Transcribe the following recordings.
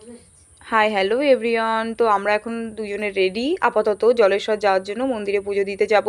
Okay. Hi hello everyone তো আমরা এখন দুজনে রেডি আপাতত জলেশ্বর যাওয়ার জন্য মন্দিরে পুজো দিতে যাব,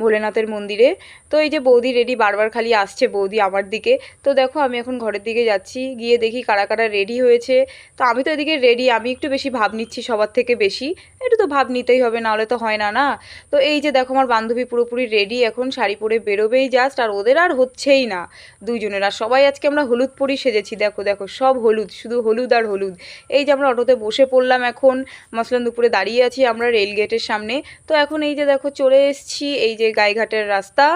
ভোলেনাথের মন্দিরে। তো এই যে বৌদি রেডি বারবার খালি আসছে বৌদি আমার দিকে। তো দেখো, আমি এখন ঘরের দিকে যাচ্ছি, গিয়ে দেখি কারা কারা রেডি হয়েছে। তো আমি তো এদিকে রেডি আমি একটু বেশি ভাব নিচ্ছি সবার থেকে বেশি। একটু তো ভাব নিতেই হবে, নাহলে তো হয় না না? তো এই যে দেখো, আমার বান্ধবী পুরোপুরি রেডি এখন শাড়ি পরে বেরোবেই জাস্ট আর ওদের আর হচ্ছেই না। দুইজনের, আর সবাই আজকে আমরা হলুদ পরি সেজেছি। দেখো দেখো, সব হলুদ, শুধু হলুদ আর হলুদ। এই যে আমরা অটোতে বসে পড়লাম এখন। মসলান দুপুরে দাঁড়িয়ে আছি আমরা রেল গেটের সামনে। তো এখন এই যে দেখো চলে এসছি, এই যে গাইঘাটের রাস্তা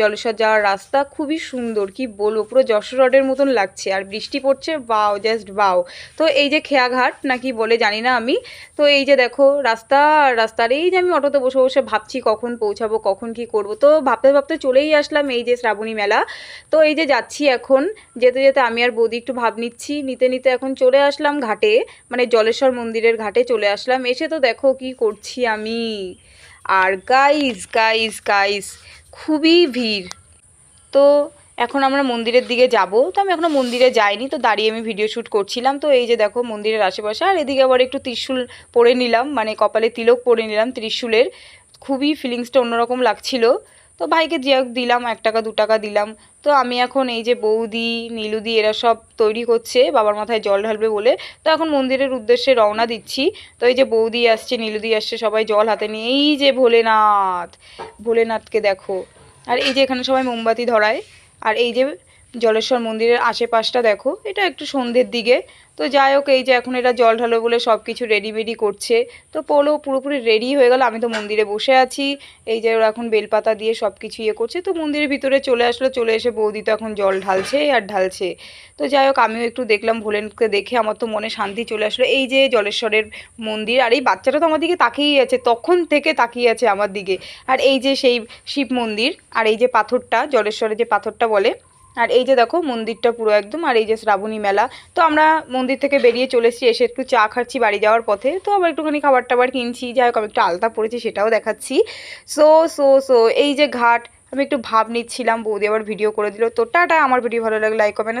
জলেশ্বর যাওয়ার রাস্তা, খুবই সুন্দর, কি বলব, পুরো যশোর রডের মতন লাগছে। আর বৃষ্টি পড়ছে, বাও, জাস্ট বাও। তো এই যে খেয়াঘাট নাকি বলে জানি না আমি। তো এই যে দেখো রাস্তা, রাস্তার এই যে আমি অটোতে বসে বসে ভাবছি কখন পৌঁছাবো, কখন কি করব। তো ভাবতে ভাবতে চলেই আসলাম এই যে শ্রাবণী মেলা। তো এই যে যাচ্ছি এখন, যেতে যেতে আমি আর বৌদি একটু ভাব নিচ্ছি। নিতে নিতে এখন চলে আসলাম ঘাটে মানে জলেশ্বর মন্দিরের ঘাটে চলে আসলাম। এসে তো দেখো কি করছি আমি। আর গাইস গাইস গাইস খুবই ভিড়। তো এখন আমরা মন্দিরের দিকে যাব। তো আমি এখনও মন্দিরে যাইনি, তো দাঁড়িয়ে আমি ভিডিও শ্যুট করছিলাম। তো এই যে দেখো মন্দিরের আশেপাশে, আর এদিকে আবার একটু ত্রিশূল পরে নিলাম মানে কপালে তিলক পরে নিলাম ত্রিশূলের। খুবই ফিলিংসটা অন্যরকম লাগছিল। তো ভাইকে যে দিলাম, এক টাকা, দু টাকা দিলাম। তো আমি এখন এই যে বৌদি, নীলুদি, এরা সব তৈরি করছে বাবার মাথায় জল ঢালবে বলে। তো এখন মন্দিরের উদ্দেশ্যে রওনা দিচ্ছি। তো এই যে বৌদি আসছে, নীলুদি আসছে, সবাই জল হাতে নিয়ে, এই যে ভোলেনাথ, ভোলেনাথকে দেখো। আর এই যে এখানে সবাই মোমবাতি ধরায়, আর এই যে জলেশ্বর মন্দিরের আশেপাশটা দেখো, এটা একটু সন্ধ্যের দিকে। তো যাই হোক, এই যে এখন এটা জল ঢালো বলে সব কিছু রেডি বেডি করছে। তো পোলো পুরোপুরি রেডি হয়ে গেল, আমি তো মন্দিরে বসে আছি। এই যে ওরা এখন বেলপাতা দিয়ে সব কিছু ইয়ে করছে। তো মন্দিরের ভিতরে চলে আসলো, চলে এসে বৌদি তো এখন জল ঢালছে আর ঢালছে। তো যাই হোক, আমিও একটু দেখলাম, ভোলেনকে দেখে আমার তো মনে শান্তি চলে আসলো। এই যে জলেশ্বরের মন্দির, আর এই বাচ্চাটা তো আমার দিকে তাকিয়েই আছে, তখন থেকে তাকিয়ে আছে আমার দিকে। আর এই যে সেই শিব মন্দির, আর এই যে পাথরটা, জলেশ্বরের যে পাথরটা বলে আর এই যে দেখো মন্দিরটা পুরো একদম, আর এই যে শ্রাবণী মেলা। তো আমরা মন্দির থেকে বেরিয়ে চলে এসেছি, এসে একটু চা খাচ্ছি বাড়ি যাওয়ার পথে। তো আবার একটুখানি খাবার টাবার কিনছি, যাই হোক, আমি একটু আলতা পড়েছি সেটাও দেখাচ্ছি। সো সো সো, এই যে ঘাট, আমি একটু ভাব নিচ্ছিলাম, বৌদি আবার ভিডিও করে দিল। তো টাটা, আমার ভিডিও ভালো লাগলে লাইক কমেন্ট